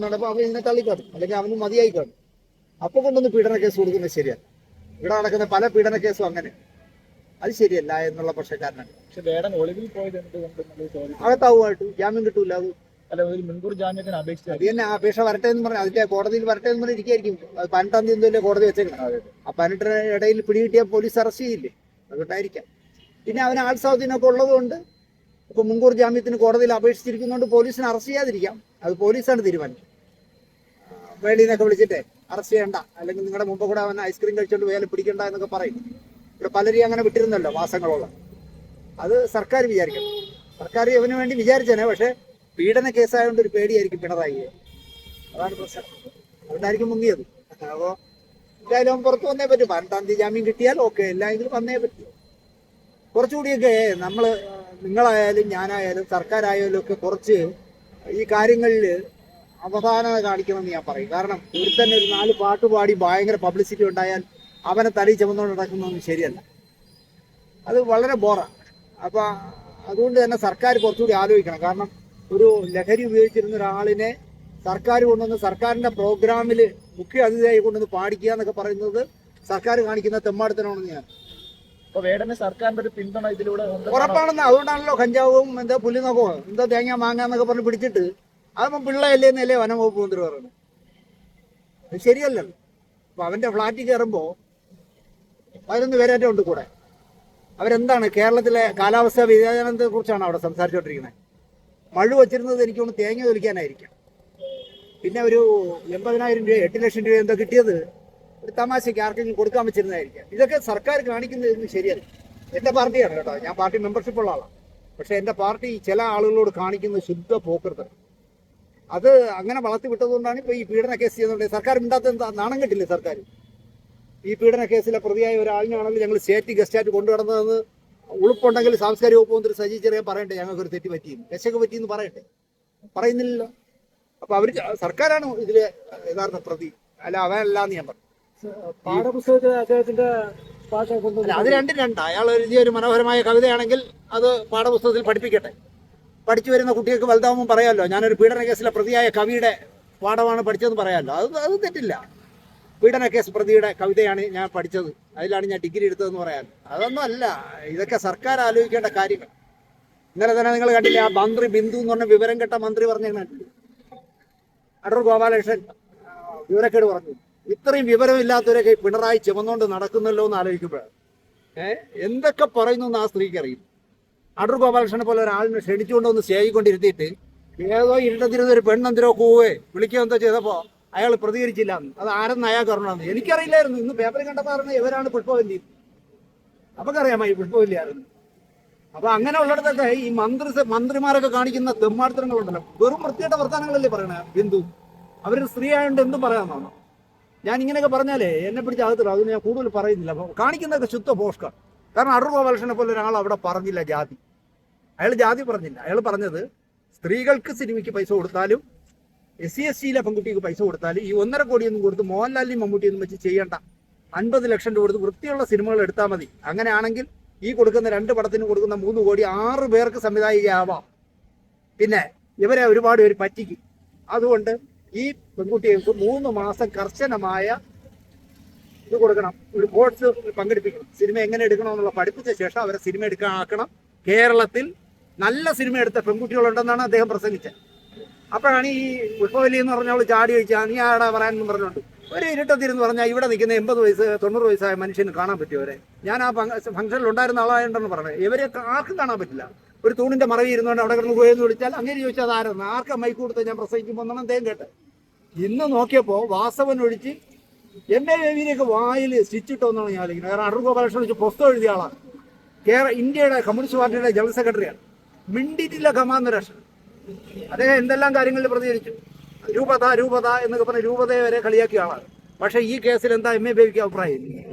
നടപ്പോൾ അവൻ ഇതിനെ തള്ളിക്കാട്ടും. അല്ലെങ്കിൽ അവന് മതിയായി കാണും. അപ്പൊ കൊണ്ടൊന്ന് പീഡന കേസ് കൊടുക്കുന്നത് ശരിയല്ല. ഇവിടെ നടക്കുന്ന പല പീഡന കേസും അങ്ങനെ. അത് ശരിയല്ല എന്നുള്ള പക്ഷക്കാരനാണ്. അകത്താവുമായിട്ട് ജാമ്യം കിട്ടൂല അത്. അത് തന്നെ ആ അപേക്ഷ വരട്ടെ എന്ന് പറഞ്ഞു അതിന്റെ കോടതിയിൽ വരട്ടെ എന്ന് പറഞ്ഞാൽ ഇരിക്കായിരിക്കും പതിനെട്ടാം തീയതി എന്തോ കോടതി വെച്ചേക്കണം. ആ പതിനെട്ടിന് ഇടയിൽ പിടികിട്ടിയ പോലീസ് അറസ്റ്റ് ചെയ്യില്ലേ? അതുകൊണ്ടായിരിക്കാം പിന്നെ അവന് ആൾ സ്വാധീനമൊക്കെ ഉള്ളതുകൊണ്ട് ഇപ്പൊ മുൻകൂർ ജാമ്യത്തിന് കോടതിയിൽ അപേക്ഷിച്ചിരിക്കുന്നതുകൊണ്ട് പോലീസിനെ അറസ്റ്റ് ചെയ്യാതിരിക്കാം. അത് പോലീസാണ് തീരുമാനിക്കും വേളിയിൽ നിന്നൊക്കെ വിളിച്ചിട്ടേ അറസ്റ്റ് ചെയ്യണ്ട. അല്ലെങ്കിൽ നിങ്ങളുടെ മുമ്പ് കൂടെ അവൻ ഐസ്ക്രീം കഴിച്ചോണ്ട് വേല പിടിക്കണ്ട എന്നൊക്കെ പറയും. ഇവിടെ പലരെയും അങ്ങനെ വിട്ടിരുന്നല്ലോ മാസങ്ങളോളം. അത് സർക്കാർ വിചാരിക്കണം. സർക്കാർ ഇവന് വേണ്ടി വിചാരിച്ചേനെ പക്ഷെ പീഡന കേസായതുകൊണ്ട് ഒരു പേടിയായിരിക്കും പിണറായി അതാണ് പ്രശ്നം. അതുകൊണ്ടായിരിക്കും മുങ്ങിയത്. അപ്പോ എന്തായാലും പുറത്ത് വന്നേ പറ്റും. പതിനെട്ടാം തീയതി ജാമ്യം കിട്ടിയാൽ ഓക്കെ. എല്ലായെങ്കിലും വന്നേ പറ്റും. കുറച്ചുകൂടിയൊക്കെ നമ്മൾ നിങ്ങളായാലും ഞാനായാലും സർക്കാരായാലും ഒക്കെ കുറച്ച് ഈ കാര്യങ്ങളിൽ അവധാനത കാണിക്കണമെന്ന് ഞാൻ പറയും. കാരണം ഒരു തന്നെ ഒരു നാല് പാട്ട് പാടി ഭയങ്കര പബ്ലിസിറ്റി ഉണ്ടായാൽ അവനെ തലയിൽ ചുമന്നുകൊണ്ട് നടക്കുന്നതൊന്നും ശരിയല്ല. അത് വളരെ ബോറാണ് അപ്പൊ അതുകൊണ്ട് തന്നെ സർക്കാർ കുറച്ചുകൂടി ആലോചിക്കണം. കാരണം ഒരു ലഹരി ഉപയോഗിച്ചിരുന്ന ഒരാളിനെ സർക്കാർ കൊണ്ടുവന്ന് സർക്കാരിന്റെ പ്രോഗ്രാമിൽ മുഖ്യ അതിഥിയായി കൊണ്ടുവന്ന് പാടിക്കുക എന്നൊക്കെ പറയുന്നത് സർക്കാർ കാണിക്കുന്ന തെമ്മാടത്തനാണെന്ന് ഞാൻ അപ്പൊ ഇതിലൂടെ? ഉറപ്പാണെന്ന് അതുകൊണ്ടാണല്ലോ കഞ്ചാവും എന്താ പുല്ലിനൊക്കെ എന്താ തേങ്ങ മാങ്ങ എന്നൊക്കെ പറഞ്ഞ് പിടിച്ചിട്ട് അതൊന്നും പിള്ളയല്ലേ എന്നല്ലേ വനം വകുപ്പ് മന്ത്രി പറയുന്നത്? അത് ശരിയല്ലല്ലോ. അപ്പൊ അവന്റെ ഫ്ളാറ്റിൽ കയറുമ്പോ പതിനൊന്ന് പേരേറ്റം ഉണ്ട് കൂടെ. അവരെന്താണ് കേരളത്തിലെ കാലാവസ്ഥാ വ്യതിയാനത്തെ കുറിച്ചാണ് അവിടെ സംസാരിച്ചുകൊണ്ടിരിക്കുന്നത് മഴ വച്ചിരുന്നത് എനിക്ക് തോന്നുന്നു തേങ്ങ തൊലിക്കാനായിരിക്കാം. പിന്നെ ഒരു എൺപതിനായിരം രൂപ എട്ട് ലക്ഷം രൂപ എന്തോ കിട്ടിയത് ഒരു തമാശയ്ക്ക് ആർക്കെങ്കിലും കൊടുക്കാൻ വെച്ചിരുന്നതായിരിക്കാം. ഇതൊക്കെ സർക്കാർ കാണിക്കുന്നതൊന്നും ശരിയല്ല. എന്റെ പാർട്ടിയാണ് കേട്ടോ. ഞാൻ പാർട്ടി മെമ്പർഷിപ്പ് ഉള്ള ആളാണ് പക്ഷെ എന്റെ പാർട്ടി ചില ആളുകളോട് കാണിക്കുന്ന ശുദ്ധ പോക്കൃതം. അത് അങ്ങനെ വളർത്തി വിട്ടതുകൊണ്ടാണ് ഇപ്പൊ ഈ പീഡന കേസ് ചെയ്യുന്നത് സർക്കാർ ഉണ്ടാത്ത എന്താ? നാണം കിട്ടില്ലേ സർക്കാർ? ഈ പീഡന കേസിലെ പ്രതിയായ ഒരാളിനാണെങ്കിൽ ഞങ്ങൾ സ്റ്റേറ്റ് ഗസ്റ്റായിട്ട് കൊണ്ടുവരുന്നതെന്ന് ഉളുപ്പുണ്ടെങ്കിൽ സാംസ്കാരിക വകുപ്പ് മന്ത്രി സജി ചെറിയ പറയട്ടെ ഞങ്ങൾക്ക് ഒരു തെറ്റ് പറ്റിയെന്ന്. രക്ഷക്ക് പറ്റിയെന്ന് പറയട്ടെ. പറയുന്നില്ലല്ലോ. അപ്പൊ അവർ സർക്കാരാണ് ഇതിലെ യഥാർത്ഥ പ്രതി. അല്ല അവനല്ലാന്ന് ഞാൻ പറഞ്ഞു. പാഠപുസ്തകത്തിൽ അദ്ദേഹത്തിന്റെ അത് രണ്ടും രണ്ട്. അയാൾ എഴുതിയ ഒരു മനോഹരമായ കവിതയാണെങ്കിൽ അത് പാഠപുസ്തകത്തിൽ പഠിപ്പിക്കട്ടെ. പഠിച്ചു വരുന്ന കുട്ടികൾക്ക് വലുതാവുമ്പോൾ പറയാമല്ലോ. ഞാനൊരു പീഡന കേസിലെ പ്രതിയായ കവിയുടെ പാഠമാണ് പഠിച്ചതെന്ന് പറയാമല്ലോ. അത് അത് തെറ്റില്ല. പീഡന കേസ് പ്രതിയുടെ കവിതയാണ് ഞാൻ പഠിച്ചത്. അതിലാണ് ഞാൻ ഡിഗ്രി എടുത്തതെന്ന് പറയാൻ. അതൊന്നും അല്ല. ഇതൊക്കെ സർക്കാർ ആലോചിക്കേണ്ട കാര്യങ്ങൾ. ഇന്നലെ തന്നെ നിങ്ങൾ കണ്ടില്ലേ ആ മന്ത്രി ബിന്ദു എന്ന് പറഞ്ഞ വിവരം കെട്ട മന്ത്രി പറഞ്ഞു അടൂർ ഗോപാലകൃഷ്ണൻ വിവരക്കേട് പറഞ്ഞു. ഇത്രയും വിവരമില്ലാത്തവരൊക്കെ പിണറായി ചുമന്നുകൊണ്ട് നടക്കുന്നല്ലോ എന്ന് ആലോചിക്കുമ്പോഴാണ്. ഏഹ് എന്തൊക്കെ പറയുന്നു എന്ന് ആ സ്ത്രീക്ക് അറിയും. അടൂർ ഗോപാലകൃഷ്ണനെ പോലെ ഒരാളിനെ ക്ഷണിച്ചുകൊണ്ട് ഒന്ന് സ്റ്റേജിക്കൊണ്ടിരുത്തിയിട്ട് ഏതോ ഇരുട്ടത്തിരുന്ന ഒരു പെണ്ണെന്തിരോ കൂവേ വിളിക്കുക എന്തോ ചെയ്തപ്പോ അയാൾ പ്രതികരിച്ചില്ല അത് ആരെന്ന് അയാൾക്ക് അറിയണമെന്ന്. എനിക്കറിയില്ലായിരുന്നു. ഇന്ന് പേപ്പറിൽ കണ്ടപ്പോൾ അറിഞ്ഞ ഇവരാണ് പുഷ്പവല്ലി. അപ്പൊക്കറിയാമോ ഈ പുഷ്പവല്ലിയായിരുന്നു അപ്പൊ അങ്ങനെ ഉള്ളിടത്തൊക്കെ ഈ മന്ത്രി മന്ത്രിമാരൊക്കെ കാണിക്കുന്ന തെമ്മാടിത്തരങ്ങളുണ്ടല്ലോ. വെറും വൃത്തിയുടെ വർത്തമാനങ്ങളല്ലേ പറയണേ ബിന്ദു? അവരൊരു സ്ത്രീ ആയതുകൊണ്ട് എന്തും പറയാമെന്നാണ്? ഞാൻ ഇങ്ങനെയൊക്കെ പറഞ്ഞാലേ എന്നെ പിടിച്ച് അകത്തിടും അതിന് ഞാൻ കൂടുതൽ പറയുന്നില്ല. കാണിക്കുന്നതൊക്കെ ശുദ്ധ പോഷ്കാണ് കാരണം അടൂർ ഗോപാലകൃഷ്ണനെ പോലെ ഒരാൾ അവിടെ പറഞ്ഞില്ല ജാതി. അയാൾ ജാതി പറഞ്ഞില്ല. അയാൾ പറഞ്ഞത് സ്ത്രീകൾക്ക് സിനിമയ്ക്ക് പൈസ കൊടുത്താലും എസ് സി എസ് സിയിലെ പെൺകുട്ടിക്ക് പൈസ കൊടുത്താലും ഈ ഒന്നര കോടിയൊന്നും കൊടുത്ത് മോഹൻലാലിനെയും മമ്മൂട്ടിയൊന്നും വെച്ച് ചെയ്യേണ്ട. അൻപത് ലക്ഷം രൂപ കൊടുത്ത് വൃത്തിയുള്ള സിനിമകൾ എടുത്താൽ മതി. അങ്ങനെയാണെങ്കിൽ ഈ കൊടുക്കുന്ന രണ്ട് പടത്തിന് കൊടുക്കുന്ന മൂന്ന് കോടി ആറ് പേർക്ക് സംവിധായികയാവാം. പിന്നെ ഇവരെ ഒരുപാട് പേര് പറ്റിക്കും. അതുകൊണ്ട് ഈ പെൺകുട്ടികൾക്ക് മൂന്ന് മാസം കർശനമായ ഇത് കൊടുക്കണം. ഒരു കോഴ്സ് പങ്കെടുപ്പിക്കണം. സിനിമ എങ്ങനെ എടുക്കണമെന്നുള്ള പഠിപ്പിച്ച ശേഷം അവരെ സിനിമ എടുക്കാൻ ആക്കണം കേരളത്തിൽ നല്ല സിനിമ എടുത്ത പെൺകുട്ടികളുണ്ടെന്നാണ് അദ്ദേഹം പ്രസംഗിച്ചത്. അപ്പോഴാണ് ഈ പുഷ്പവലി എന്ന് പറഞ്ഞ അവൾ ചാടി ചോദിച്ചാൽ നീ ആടാ പറയാനെന്ന് പറഞ്ഞുകൊണ്ട്. ഒരു ഇരുട്ടത്തിരുന്ന് പറഞ്ഞാൽ ഇവിടെ നിൽക്കുന്ന എൺപത് വയസ്സ് തൊണ്ണൂറ് വയസ്സായ മനുഷ്യന് കാണാൻ പറ്റുമവരെ ഞാൻ ആ ഫംഗ്ഷനിൽ ഉണ്ടായിരുന്ന ആളായിട്ടുണ്ടെന്ന് പറഞ്ഞത് ഇവരെ ആർക്കും കാണാൻ പറ്റില്ല. ഒരു തൂണിന്റെ മറവി ഇരുന്നുകൊണ്ട് അവിടെ കിടന്ന് പോയെന്ന് വിളിച്ചാൽ അങ്ങനെ ചോദിച്ചാൽ ആരെന്ന്? ആർക്കാ മൈക്ക് കൊടുത്ത് ഞാൻ പ്രസംഗിക്കുമ്പോൾ എന്നാണ് അദ്ദേഹം കേട്ടത്. ഇന്ന് നോക്കിയപ്പോൾ വാസവൻ ഒഴിച്ച് എം എ രവിനെയൊക്കെ വായിൽ സ്റ്റിച്ചിട്ടോന്നാണ് ഞാൻ ആലോചിക്കുന്നത്. കാരണം അടൂർ ഗോപാലകൃഷ്ണൻ വെച്ച് പുസ്തകം എഴുതിയ ആളാണ്. കേരള ഇന്ത്യയുടെ കമ്മ്യൂണിസ്റ്റ് പാർട്ടിയുടെ ജനറൽ സെക്രട്ടറിയാണ് മിണ്ടിയിട്ടില്ല കമാന്നരാഷ്ട്രം അദ്ദേഹം എന്തെല്ലാം കാര്യങ്ങളിൽ പ്രതികരിച്ചു? രൂപത രൂപത എന്നൊക്കെ പറഞ്ഞ് രൂപതയെ വരെ കളിയാക്കിയ ആളാണ്. പക്ഷേ ഈ കേസിൽ എന്താ എം എ ബേബിക്ക് അഭിപ്രായം?